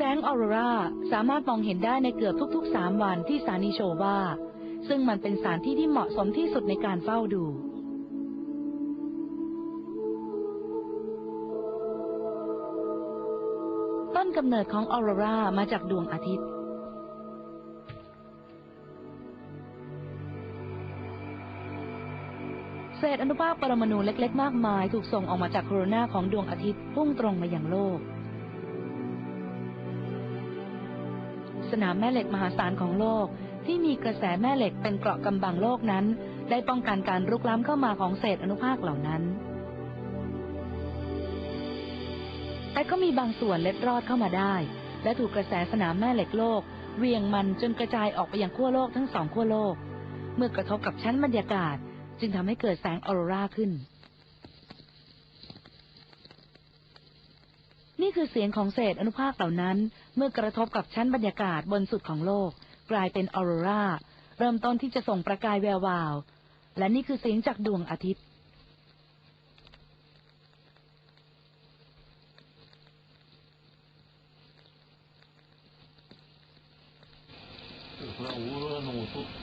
แสงออโรราสามารถมองเห็นได้ในเกือบทุกๆ 3 วันที่สถานีโชวา ซึ่งมันเป็นสถานที่ที่เหมาะสมที่สุดในการเฝ้าดูต้นกำเนิดของออโรรามาจากดวงอาทิตย์ เศษอนุภาคปรมาณูเล็ก ๆ มากมาย ถูกส่งออกมาจากโคโรนาของดวงอาทิตย์พุ่งตรงมาอยังโลก สนามแม่เหล็กมหาศาลของโลก ที่มีกระแสแม่เหล็กเป็นเกราะกำบังโลกนั้น ได้ป้องกันการรุกล้ำเข้ามาของเศษอนุภาคเหล่านั้น แต่ก็มีบางส่วนเล็ดรอดเข้ามาได้ และถูกกระแสสนามแม่เหล็กโลกเวียงมันจนกระจายออกไปยังขั้วโลกทั้งสองขั้วโลก เมื่อกระทบกับชั้นบรรยากาศ จึงทำให้เกิดแสงออโรราขึ้น นี่คือเสียงของเศษอนุภาคเหล่านั้น เมื่อกระทบกับชั้นบรรยากาศบนสุดของโลก กลายเป็นออโรราเริ่มต้นที่จะส่งประกายแวววาว และนี่คือเสียงจากดวงอาทิตย์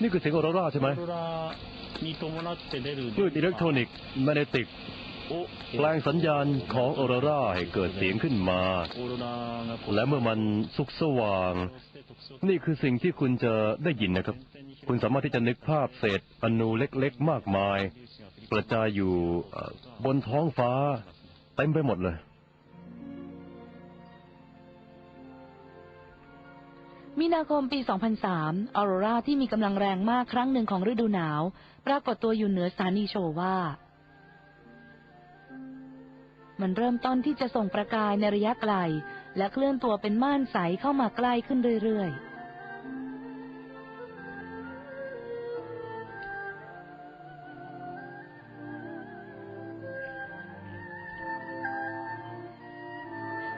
นี่คือเสียงออโรราใช่ไหมด้วยอิเล็กทรอนิกส์แมเนติก แปลงสัญญาณของออโรราให้เกิดเสียงขึ้นมา และเมื่อมันสุกสว่าง นี่คือสิ่งที่คุณจะได้ยินนะครับ คุณสามารถที่จะนึกภาพเศษอนูเล็กๆ มากมาย กระจายอยู่บนท้องฟ้าเต็มไปหมดเลย มีนาคมปี 2003 ออโรราที่มีกำลังแรงมากครั้งหนึ่งของฤดูหนาว ปรากฏตัวอยู่เหนือสถานีโชว่า มันเริ่มต้นที่จะส่งประกายในระยะไกล และเคลื่อนตัวเป็นม่านใสเข้ามาใกล้ขึ้นเรื่อยๆ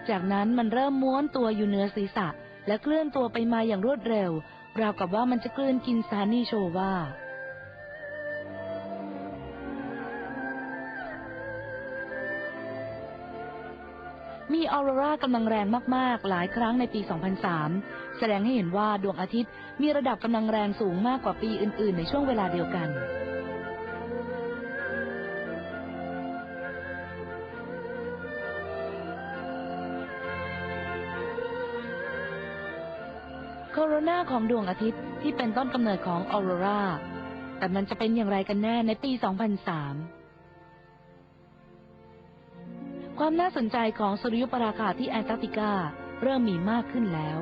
จากนั้นมันเริ่มม้วนตัวอยู่เหนือศีรษะ และเคลื่อนตัวไปมาอย่างรวดเร็ว ราวกับว่ามันจะกลืนกินสานีโชว่า มีออโรรากำลังแรงมากๆ หลายครั้งในปี 2003 แสดงให้เห็นว่าดวงอาทิตย์มีระดับกำลังแรงสูงมากกว่าปีอื่น ๆ ในช่วงเวลาเดียวกัน โคโรนาของดวงอาทิตย์ที่เป็นต้นกำเนิดของออโรรา แต่มันจะเป็นอย่างไรกันแน่ในปี 2003 ความน่าสนใจของสุริยุปราคาที่แอนตาร์กติกาเริ่มมีมากขึ้นแล้ว